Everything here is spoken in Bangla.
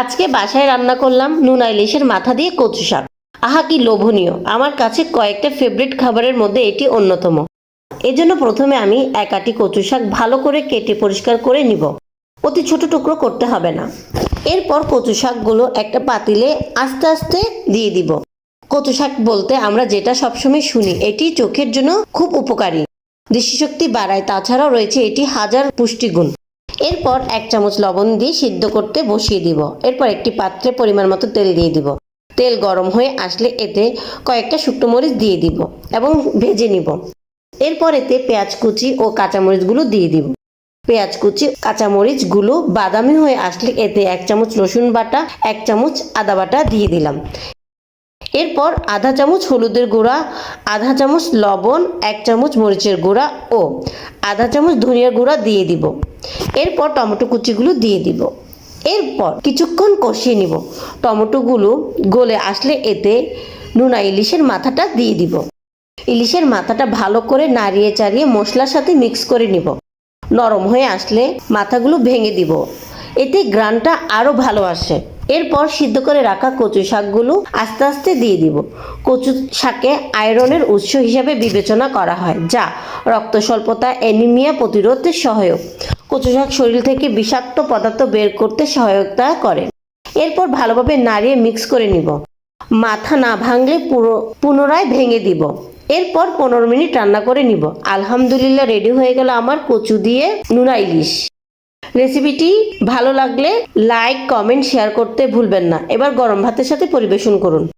আজকে বাসায় রান্না করলাম নুনা ইলিশের মাথা দিয়ে কচু শাক। আহা, কি লোভনীয়। আমার কাছে কয়েকটা ফেভারিট খাবারের মধ্যে এটি অন্যতম। এজন্য প্রথমে আমি এক আটি কচু শাক ভালো করে কেটে পরিষ্কার করে নিব। অতি ছোট টুকরো করতে হবে না। এরপর কচু শাকগুলো একটা পাতিলে আস্তে আস্তে দিয়ে দিব। কচু শাক বলতে আমরা যেটা সবসময় শুনি, এটি চোখের জন্য খুব উপকারী। দৃষ্টিশক্তি বাড়ায়, তাছাড়াও রয়েছে এটি হাজার পুষ্টিগুণ। এরপর এক চামচ লবণ দিয়ে সিদ্ধ করতে বসিয়ে দিব। এরপর একটি পাত্রে পরিমাণ মতো তেল দিয়ে দিব। তেল গরম হয়ে আসলে এতে কয়েকটা শুকনো মরিচ দিয়ে দিব এবং ভেজে নিব। এরপর এতে পেঁয়াজ কুচি ও কাঁচামরিচগুলো দিয়ে দিব। পেঁয়াজ কুচি, কাঁচামরিচগুলো বাদামি হয়ে আসলে এতে এক চামচ রসুন বাটা, এক চামচ আদা বাটা দিয়ে দিলাম। এরপর আধা চামচ হলুদের গুঁড়া, আধা চামচ লবণ, এক চামচ মরিচের গুঁড়া ও আধা চামচ ধনিয়ার গুঁড়া দিয়ে দিব। এরপর টমেটো কুচিগুলো দিয়ে দিব। এরপর কিছুক্ষণ কষিয়ে নিব। টমেটোগুলো গলে আসলে এতে নুনা ইলিশের মাথাটা দিয়ে দিব। ইলিশের মাথাটা ভালো করে নাড়িয়ে চাড়িয়ে মশলার সাথে মিক্স করে নিব। নরম হয়ে আসলে মাথাগুলো ভেঙে দিব। এতে গ্রানটা আরও ভালো আসে। এরপর সিদ্ধ করে রাখা কচু শাকগুলো আস্তে আস্তে দিয়ে দিব। কচু শাকে আয়রনের উৎস হিসাবে বিবেচনা করা হয়, যা রক্ত স্বল্পতা অ্যানিমিয়া প্রতিরোধে সহায়ক। কচু শাক শরীর থেকে বিষাক্ত পদার্থ বের করতে সহায়তা করে। এরপর ভালোভাবে নাড়িয়ে মিক্স করে নিব। মাথা না ভাঙলে পুরো, পুনরায় ভেঙে দিব। এরপর পনেরো মিনিট রান্না করে নিব। আলহামদুলিল্লাহ রেডি হয়ে গেল আমার কচু দিয়ে নুনা ইলিশ। রেসিপিটি ভালো লাগলে লাইক কমেন্ট শেয়ার করতে ভুলবেন না। এবার গরম ভাতের সাথে পরিবেশন করুন।